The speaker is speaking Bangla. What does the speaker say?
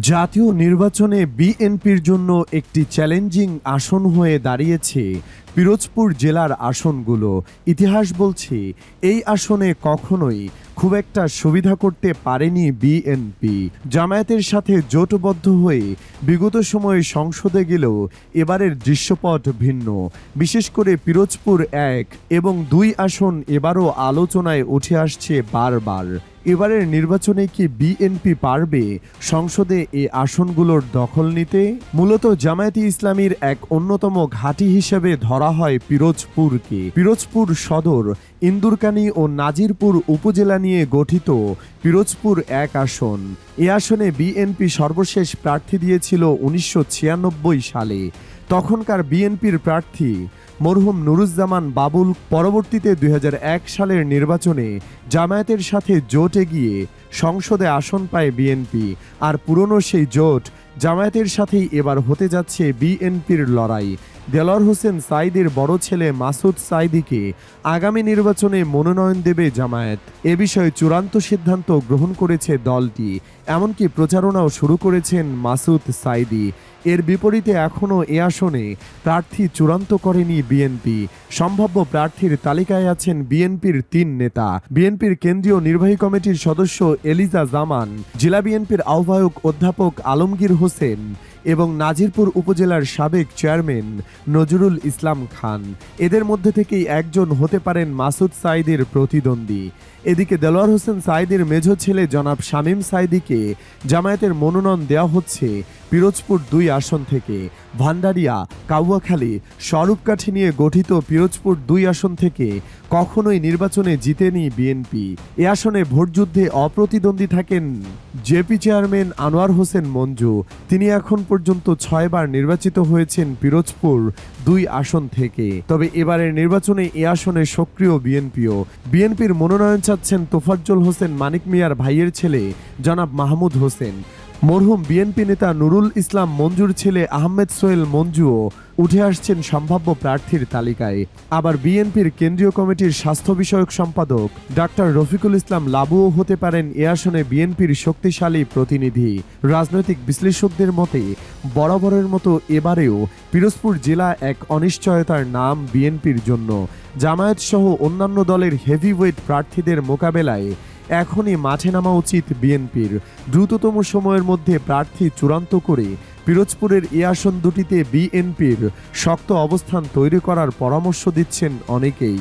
জাতীয় নির্বাচনে বিএনপির জন্য একটি চ্যালেঞ্জিং আসন হয়ে দাঁড়িয়েছে পিরোজপুর জেলার আসনগুলো। ইতিহাস বলছে, এই আসনে কখনোই খুব একটা সুবিধা করতে পারেনি বিএনপি। জামায়াতের সাথে জোটবদ্ধ হয়ে বিগত সময়ে সংসদে গেলেও এবারের দৃশ্যপট ভিন্ন। বিশেষ করে পিরোজপুর এক এবং দুই আসন এবারও আলোচনায় উঠে আসছে বারবার। এবারের নির্বাচনে কি বিএনপি পারবে? সংসদে এই আসনগুলোর দখল নিতে? মূলত জামায়াতি ইসলামীর এক অন্যতম ঘাঁটি হিসেবে ধরা হয় পিরোজপুরকে। পিরোজপুর সদর, ইন্দুরকানি ও নাজিরপুর উপজেলা নিয়ে গঠিত পিরোজপুর এক আসন। এ আসনে বিএনপি সর্বশেষ প্রার্থী দিয়েছিল উনিশশো ছিয়ানব্বই সালে। তখনকার বিএনপির প্রার্থী মরহুম নুরুজ্জামান বাবুল পরবর্তীতে দুই হাজার এক সালের নির্বাচনে জামায়াতের সাথে জোটে গিয়ে সংসদে আসন পায় বিএনপি, আর পুরনো সেই জোট জামায়াতের সাথেই এবার হতে যাচ্ছে বিএনপির লড়াই। দেলোয়ার হোসেন সাইদের বড় ছেলে মাসুদ সাইদিকে আগামী নির্বাচনে মনোনয়ন দেবে জামায়াত। এ বিষয়ে চূড়ান্ত সিদ্ধান্ত গ্রহণ করেছে দলটি, এমনকি প্রচারণাও শুরু করেছেন মাসুদ সাইদি এর বিপরীতে এখনও এ আসনে প্রার্থী চূড়ান্ত করেনি বিএনপি। সম্ভাব্য প্রার্থীর তালিকায় আছেন বিএনপির তিন নেতা। বিএনপির কেন্দ্রীয় নির্বাহী কমিটির সদস্য এলিজা জামান, জেলা বিএনপির আহ্বায়ক অধ্যাপক আলমগীর হোসেন এবং নাজিরপুর উপজেলার সাবেক চেয়ারম্যান নজরুল ইসলাম খান। এদের মধ্যে থেকেই একজন হতে পারেন মাসুদ সাইদের প্রতিদ্বন্দ্বী। এদিকে দেলোয়ার হোসেন সাইদের মেঝো ছেলে জনাব শামীম সাইদিকে জামায়াতের মনোনয়ন দেওয়া হচ্ছে পিরোজপুর দুই আসন থেকে ভান্ডারিয়া, কাউয়াখালী স্বরূপকাঠি নিয়ে গঠিত পিরোজপুর দুই আসন থেকে কখনোই নির্বাচনে জিতেনি বিএনপি। এ আসনে ভোটযুদ্ধে অপ্রতিদ্বন্দ্বী থাকেন জেপি চেয়ারম্যান আনোয়ার হোসেন মঞ্জু, তিনি এখন পর্যন্ত ছয়বার নির্বাচিত হয়েছেন পিরোজপুর দুই আসন থেকে। তবে এবারের নির্বাচনে এ আসনে সক্রিয় বিএনপিও। বিএনপির মনোনয়ন চাচ্ছেন তোফাজ্জল হোসেন মানিক মিয়ার ভাইয়ের ছেলে, জনাব মাহমুদ হোসেন। মরহুম বিএনপি নেতা নুরুল ইসলাম মঞ্জুর ছেলে আহমেদ সোহেল মঞ্জুও উঠে আসছেন সম্ভাব্য প্রার্থীর তালিকায়। আবার বিএনপির কেন্দ্রীয় কমিটির স্বাস্থ্য বিষয়ক সম্পাদক ডাক্তার রফিকুল ইসলাম লাবুও হতে পারেন এ আসনে বিএনপির শক্তিশালী প্রতিনিধি। রাজনৈতিক বিশ্লেষকদের মতে, বরাবরের মতো এবারেও পিরোজপুর জেলা এক অনিশ্চয়তার নাম বিএনপির জন্য। জামায়াত সহ অন্যান্য দলের হেভিওয়েট প্রার্থীদের মোকাবেলায় এখনই মাঠে নামা উচিত বিএনপির। দ্রুততম সময়ের মধ্যে প্রার্থী চূড়ান্ত করে পিরোজপুরের এ আসন দুটিতে বিএনপির শক্ত অবস্থান তৈরি করার পরামর্শ দিচ্ছেন অনেকেই।